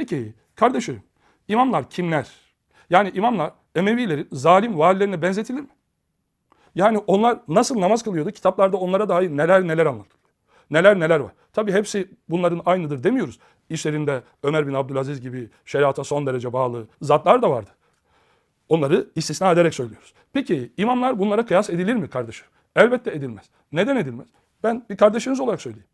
Peki kardeşim imamlar kimler? Yani imamlar Emevilerin zalim valilerine benzetilir mi? Yani onlar nasıl namaz kılıyordu? Kitaplarda onlara dair neler neler anlatılıyor. Neler neler var. Tabii hepsi bunların aynıdır demiyoruz. İşlerinde Ömer bin Abdülaziz gibi şeriata son derece bağlı zatlar da vardı. Onları istisna ederek söylüyoruz. Peki imamlar bunlara kıyas edilir mi kardeşim? Elbette edilmez. Neden edilmez? Ben bir kardeşiniz olarak söyleyeyim.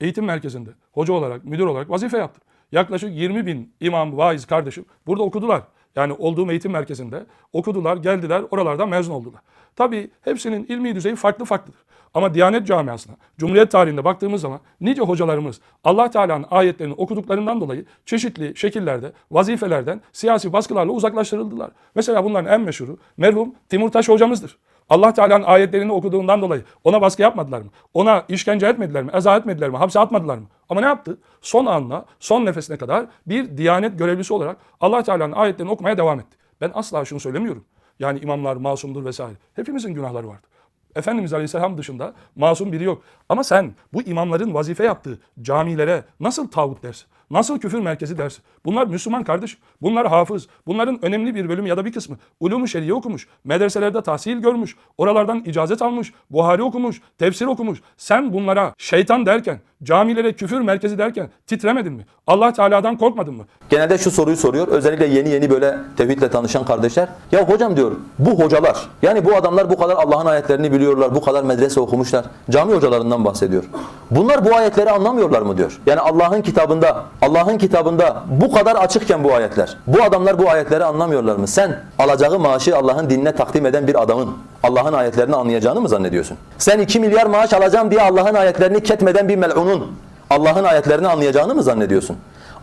Eğitim merkezinde hoca olarak, müdür olarak vazife yaptım. Yaklaşık 20 bin imam, vaiz kardeşim burada okudular. Yani olduğum eğitim merkezinde okudular, geldiler, oralardan mezun oldular. Tabii hepsinin ilmi düzeyi farklı farklıdır. Ama Diyanet camiasına, Cumhuriyet tarihinde baktığımız zaman nice hocalarımız Allah Teala'nın ayetlerini okuduklarından dolayı çeşitli şekillerde, vazifelerden, siyasi baskılarla uzaklaştırıldılar. Mesela bunların en meşhuru merhum Timur Taş hocamızdır. Allah Teala'nın ayetlerini okuduğundan dolayı ona baskı yapmadılar mı? Ona işkence etmediler mi? Eza etmediler mi? Hapse atmadılar mı? Ama ne yaptı? Son anla, son nefesine kadar bir diyanet görevlisi olarak Allah Teala'nın ayetlerini okumaya devam etti. Ben asla şunu söylemiyorum. Yani imamlar masumdur vesaire. Hepimizin günahları vardı. Efendimiz Aleyhisselam dışında masum biri yok. Ama sen bu imamların vazife yaptığı camilere nasıl tağut dersin? Nasıl küfür merkezi dersin? Bunlar Müslüman kardeş. Bunlar hafız. Bunların önemli bir bölümü ya da bir kısmı ulum-u şeriye okumuş. Medreselerde tahsil görmüş. Oralardan icazet almış. Buhari okumuş. Tefsir okumuş. Sen bunlara şeytan derken, camilere küfür merkezi derken titremedin mi? Allah Teala'dan korkmadın mı? Genelde şu soruyu soruyor. Özellikle yeni yeni böyle tevhidle tanışan kardeşler. Ya hocam diyor bu hocalar yani bu adamlar bu kadar Allah'ın ayetlerini biliyorlar. Bu kadar medrese okumuşlar. Cami hocalarından bahsediyor. Bunlar bu ayetleri anlamıyorlar mı diyor. Yani Allah'ın kitabında Allah'ın kitabında bu kadar açıkken bu ayetler. Bu adamlar bu ayetleri anlamıyorlar mı? Sen alacağı maaşı Allah'ın dinine takdim eden bir adamın Allah'ın ayetlerini anlayacağını mı zannediyorsun? Sen 2 milyar maaş alacağım diye Allah'ın ayetlerini ketmeden bir mel'unun Allah'ın ayetlerini anlayacağını mı zannediyorsun?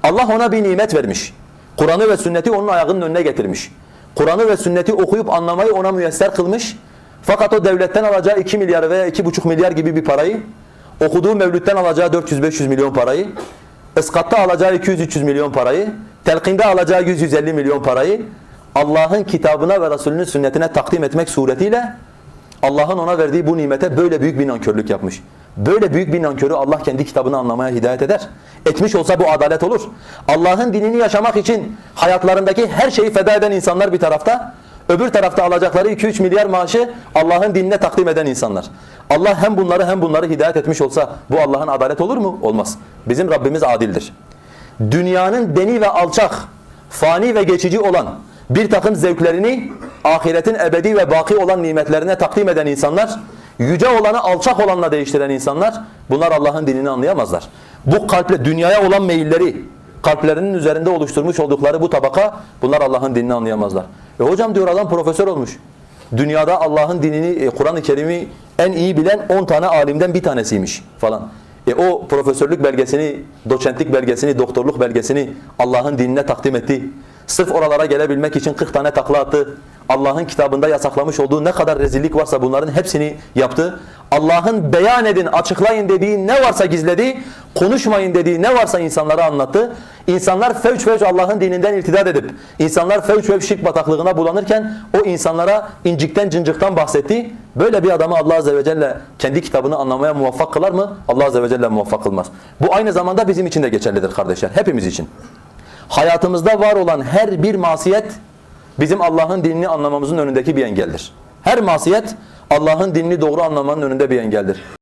Allah ona bir nimet vermiş. Kur'an'ı ve sünneti onun ayağının önüne getirmiş. Kur'an'ı ve sünneti okuyup anlamayı ona müyesser kılmış. Fakat o devletten alacağı 2 milyar veya 2,5 milyar gibi bir parayı, okuduğu mevlütten alacağı 400-500 milyon parayı, ıskatta alacağı 200-300 milyon parayı, telkinde alacağı 100-150 milyon parayı Allah'ın kitabına ve Resulünün sünnetine takdim etmek suretiyle Allah'ın ona verdiği bu nimete böyle büyük bir nankörlük yapmış. Böyle büyük bir nankörü Allah kendi kitabını anlamaya hidayet eder. Etmiş olsa bu adalet olur. Allah'ın dinini yaşamak için hayatlarındaki her şeyi feda eden insanlar bir tarafta, öbür tarafta alacakları 2-3 milyar maaşı Allah'ın dinine takdim eden insanlar. Allah hem bunları hem bunları hidayet etmiş olsa bu Allah'ın adalet olur mu? Olmaz. Bizim Rabbimiz adildir. Dünyanın deni ve alçak, fani ve geçici olan bir takım zevklerini ahiretin ebedi ve baki olan nimetlerine takdim eden insanlar, yüce olanı alçak olanla değiştiren insanlar, bunlar Allah'ın dinini anlayamazlar. Bu kalple dünyaya olan meyilleri, kalplerinin üzerinde oluşturmuş oldukları bu tabaka, bunlar Allah'ın dinini anlayamazlar. E hocam diyor adam profesör olmuş. Dünyada Allah'ın dinini, e, Kur'an-ı Kerim'i en iyi bilen 10 tane alimden bir tanesiymiş falan. E o profesörlük belgesini, doçentlik belgesini, doktorluk belgesini Allah'ın dinine takdim etti. Sırf oralara gelebilmek için 40 tane takla attı. Allah'ın kitabında yasaklamış olduğu ne kadar rezillik varsa bunların hepsini yaptı. Allah'ın beyan edin, açıklayın dediği ne varsa gizledi. Konuşmayın dediği ne varsa insanlara anlattı. İnsanlar fevç fevç Allah'ın dininden irtidat edip, insanlar fevç fevç şirk bataklığına bulanırken o insanlara incikten cincikten bahsetti. Böyle bir adamı Allah Azze ve Celle kendi kitabını anlamaya muvaffak kılar mı? Allah Azze ve Celle muvaffak kılmaz. Bu aynı zamanda bizim için de geçerlidir kardeşler. Hepimiz için. Hayatımızda var olan her bir masiyet bizim Allah'ın dinini anlamamızın önündeki bir engeldir. Her masiyet Allah'ın dinini doğru anlamanın önünde bir engeldir.